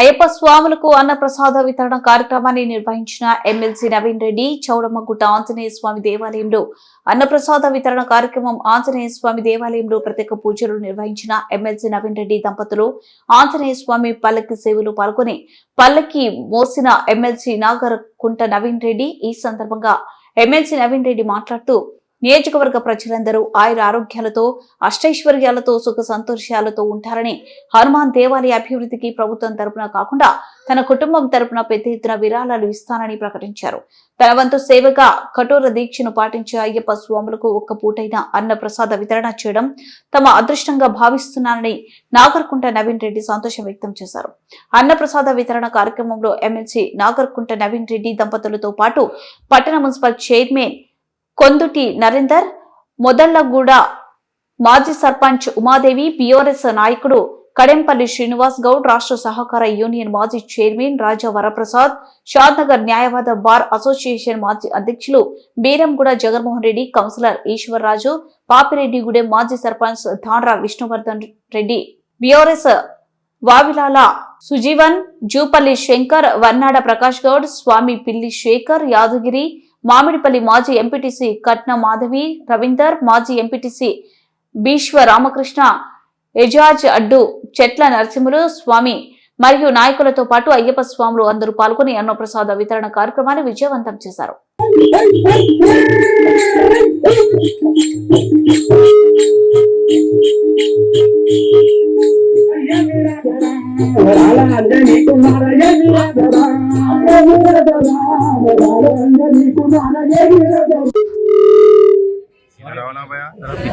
అయ్యప్ప స్వాములకు అన్నప్రసాద వితరణ కార్యక్రమాన్ని నిర్వహించిన ఎమ్మెల్సీ నవీన్ రెడ్డి చౌడమ్మగుట్ట ఆంజనేయ స్వామి దేవాలయంలో అన్నప్రసాద వితరణ కార్యక్రమం ఆంజనేయ స్వామి దేవాలయంలో ప్రత్యేక పూజలు నిర్వహించిన ఎమ్మెల్సీ నవీన్ రెడ్డి దంపతులు ఆంజనేయ స్వామి పల్లకి సేవలు పాల్గొని పల్లకి మోసిన ఎమ్మెల్సీ నాగర్ కుంట నవీన్ రెడ్డి ఈ సందర్భంగా ఎమ్మెల్సీ నవీన్ రెడ్డి మాట్లాడుతూ నియోజకవర్గ ప్రజలందరూ ఆయుర ఆరోగ్యాలతో అష్టైశ్వర్యాలతో సుఖ సంతోషాలతో ఉంటారని హనుమాన్ దేవాలయ అభివృద్ధికి ప్రభుత్వం తరపున కాకుండా తన కుటుంబం తరపున పెద్ద ఎత్తున విరాళాలు ఇస్తానని ప్రకటించారు. తన వంతు సేవగా కఠోర దీక్షను పాటించే అయ్యప్ప స్వాములకు ఒక్క పూటైన అన్న ప్రసాద వితరణ చేయడం తమ అదృష్టంగా భావిస్తున్నానని నాగర్కుంట నవీన్ రెడ్డి సంతోషం వ్యక్తం చేశారు. అన్నప్రసాద వితరణ కార్యక్రమంలో ఎమ్మెల్సీ నాగర్కుంట నవీన్ రెడ్డి దంపతులతో పాటు పట్టణ మున్సిపల్ చైర్మన్ కొందుటి నరేందర్ మొదళ్ళగూడ మాజీ సర్పంచ్ ఉమాదేవి పిఆర్ఎస్ నాయకుడు కడెంపల్లి శ్రీనివాస్ గౌడ్ రాష్ట్ర సహకార యూనియన్ మాజీ చైర్మన్ రాజా వరప్రసాద్ షాద్నగర్ న్యాయవాద బార్ అసోసియేషన్ మాజీ అధ్యక్షులు బీరంగూడ జగన్మోహన్ రెడ్డి కౌన్సిలర్ ఈశ్వర్రాజు పాపిరెడ్డిగూడెం మాజీ సర్పంచ్ ధాన్రా విష్ణువర్ధన్ రెడ్డి బిఆర్ఎస్ వావిలాల సుజీవన్ జూపల్లి శంకర్ వర్నాడ ప్రకాష్ గౌడ్ స్వామి పిల్లి శేఖర్ యాదగిరి మామిడిపల్లి మాజీ ఎంపీటీసీ కట్న మాధవి రవీందర్ మాజీ ఎంపీటీసీ భీశ్వ రామకృష్ణ ఎజాజ్ అడ్డు చెట్ల నరసింహులు స్వామి మరియు నాయకులతో పాటు అయ్యప్ప స్వాములు అందరూ పాల్గొని అన్నప్రసాద వితరణ కార్యక్రమాన్ని విజయవంతం చేశారు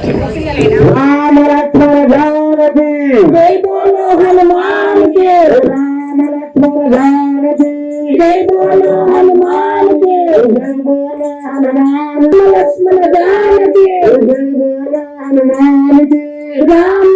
राम लक्ष्मण जानकी जय बोलो हनुमान के राम लक्ष्मण जानकी जय बोलो हनुमान के जय बोलो हनुमान लक्ष्मण जानकी जय बोलो हनुमान के राम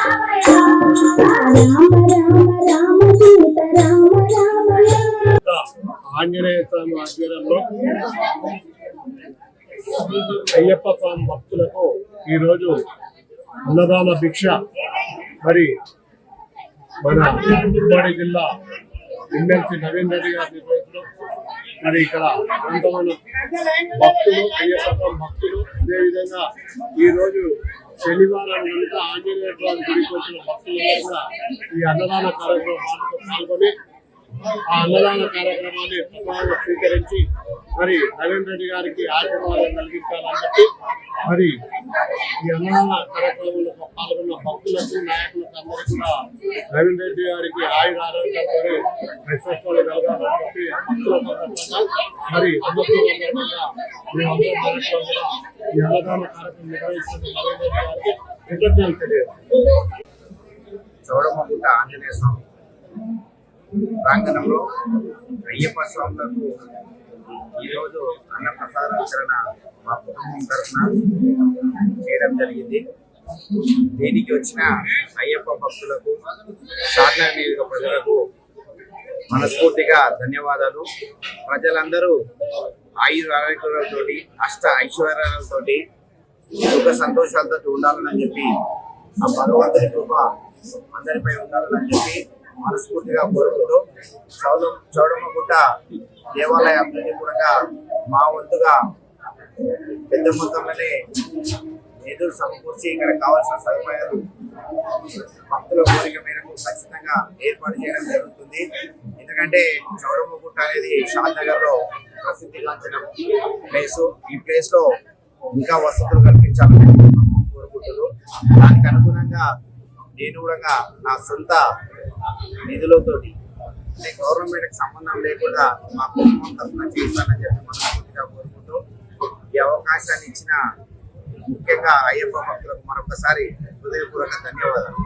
రామ రామ రామ సీత రామ రామ ఆంజనేయ స్వామి ఆధ్వర్యంలో అయ్యప్ప స్వామి భక్తులకు ఈరోజు అన్నదాన భిక్ష మరి మన ఉమ్మడి జిల్లా ఎమ్మెల్సీ నవీన్ రెడ్డి గారి నిర్వహించడం మరి ఇక్కడ కొంతమంది భక్తులు అయ్యప్ప స్వామి భక్తులు అదేవిధంగా ఈ రోజు శనివారం కనుక ఆంజనేయ స్వామి గుడికి వచ్చిన భక్తులు కూడా ఈ అన్నదాన కార్యక్రమంలో పాల్గొని ఆ అన్నదాన కార్యక్రమాన్ని ప్రసాదంగా స్వీకరించి మరి నవీన్ రెడ్డి గారికి ఆశీర్వాదం కలిగించాలని చెప్పి మరి ఈ అన్నదాన కార్యక్రమంలో పాల్గొన్న భక్తులకు నాయకులకు అందరూ కూడా నవీన్ రెడ్డి గారికి ఆయుధ ఆరోగ్యంతో విశ్వాసాలు కలగాలని చెప్పి భక్తుల మరి అందరికీ సందర్భంగా మేమందరం ఈ అన్నదాన కార్యక్రమం నిర్వహిస్తున్న చౌడమ్మగుట్ట ఆంజనేయ స్వామి ప్రాంగణంలో అయ్యప్ప స్వాములకు ఈరోజు అన్నప్రసాద వితరణ మా కుటుంబం తరఫున చేయడం జరిగింది. దీనికి వచ్చిన అయ్యప్ప భక్తులకు సాధన నియోజక ప్రజలకు మనస్ఫూర్తిగా ధన్యవాదాలు. ప్రజలందరూ ఆయుర్ ఆరోగ్యాలతో అష్ట ఐశ్వర్యాలతోటి సుఖ సంతోషాలతో ఉండాలని చెప్పి ఆ భగవంతుని కృప అందరిపై ఉండాలని చెప్పి మనస్ఫూర్తిగా కోరుకుంటూ చౌడ చౌడమ్మగుట్ట దేవాలయ అభివృద్ధి కూడా మా వంతుగా పెద్ద మొత్తంలోనే ఎదురు సమకూర్చి ఇక్కడ కావాల్సిన సదుపాయాలు భక్తుల కోరిక మేరకు ఖచ్చితంగా ఏర్పాటు చేయడం జరుగుతుంది. ఎందుకంటే చౌడమ్మగుట్ట అనేది షాద్ నగర్లో ప్రసిద్ధిగాంచిన ప్లేస్. ఈ ప్లేస్లో ఇంకా వసతులు కల్పించాలని కోరుకుంటున్నారు దానికి అనుగుణంగా నేను కూడా నా సొంత నిధులతోటి అంటే గవర్నమెంట్కి సంబంధం లేకుండా మా కుటుంబం తరఫున చేస్తానని చెప్పి మనస్ఫూర్తిగా కోరుకుంటూ ఈ అవకాశాన్ని ఇచ్చిన ముఖ్యంగా అయ్యప్ప భక్తులకు మరొకసారి హృదయపూర్వక ధన్యవాదాలు.